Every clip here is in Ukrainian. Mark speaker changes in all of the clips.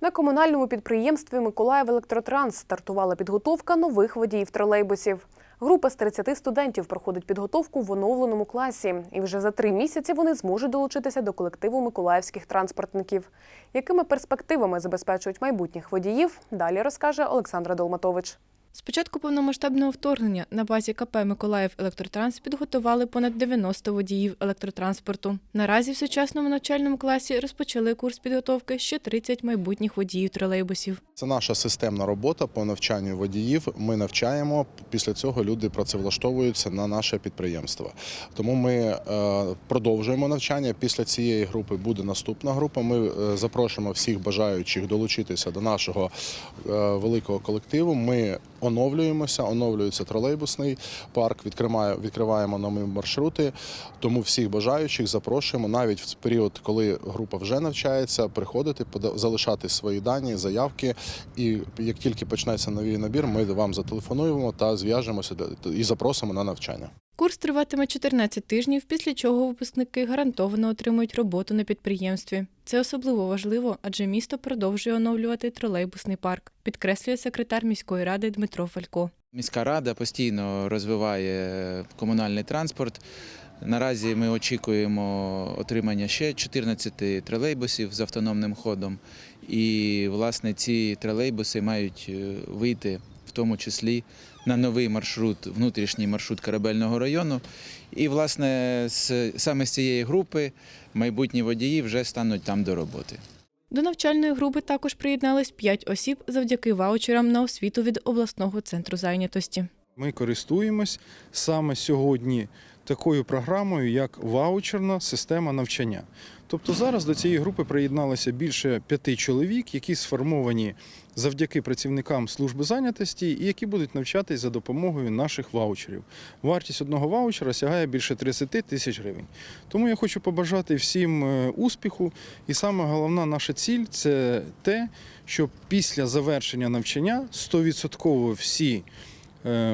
Speaker 1: На комунальному підприємстві Миколаїв Електротранс стартувала підготовка нових водіїв тролейбусів. Група з 30 студентів проходить підготовку в оновленому класі, і вже за три місяці вони зможуть долучитися до колективу миколаївських транспортників. Якими перспективами забезпечують майбутніх водіїв? Далі розкаже Олександра Долматович.
Speaker 2: З початку повномасштабного вторгнення на базі КП Миколаїв Електротранс підготували понад 90 водіїв електротранспорту. Наразі в сучасному навчальному класі розпочали курс підготовки ще 30 майбутніх водіїв тролейбусів.
Speaker 3: Це наша системна робота по навчанню водіїв. Ми навчаємо. Після цього люди працевлаштовуються на наше підприємство. Тому ми е, продовжуємо навчання. Після цієї групи буде наступна група. Ми е, запрошуємо всіх бажаючих долучитися до нашого е, великого колективу. Ми оновлюємося, оновлюється тролейбусний парк, відкриває, відкриваємо нові маршрути. Тому всіх бажаючих запрошуємо навіть в період, коли група вже навчається, приходити, залишати свої дані, заявки. І як тільки почнеться новий набір, ми вам зателефонуємо та зв'яжемося і запросимо на навчання.
Speaker 2: Курс триватиме 14 тижнів, після чого випускники гарантовано отримують роботу на підприємстві. Це особливо важливо, адже місто продовжує оновлювати тролейбусний парк, підкреслює секретар міської ради Дмитро Фалько.
Speaker 4: Міська рада постійно розвиває комунальний транспорт. Наразі ми очікуємо отримання ще 14 тролейбусів з автономним ходом. І, власне, ці тролейбуси мають е, вийти тому числі на новий маршрут, внутрішній маршрут корабельного району. І, власне, з, саме з цієї групи майбутні водії вже стануть там до роботи.
Speaker 2: До навчальної групи також приєднались 5 осіб завдяки ваучерам на освіту від обласного центру зайнятості.
Speaker 5: Ми користуємось саме сьогодні такою програмою, як ваучерна система навчання. Тобто зараз до цієї групи приєдналося більше п'яти чоловік, які сформовані завдяки працівникам служби зайнятості і які будуть навчатись за допомогою наших ваучерів. Вартість одного ваучера сягає більше 30 тисяч гривень. Тому я хочу побажати всім е, успіху. І саме головна наша ціль це те, щоб після завершення навчання 100% всі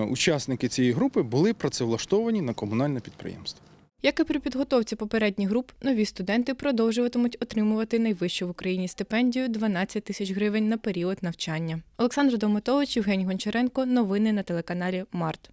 Speaker 5: учасники цієї групи були працевлаштовані на комунальне підприємство.
Speaker 2: Як і при підготовці попередніх груп, нові студенти продовжуватимуть отримувати найвищу в Україні стипендію 12 тисяч гривень на період навчання. Олександр Домотович, Євгеній Гончаренко. Новини на телеканалі Март.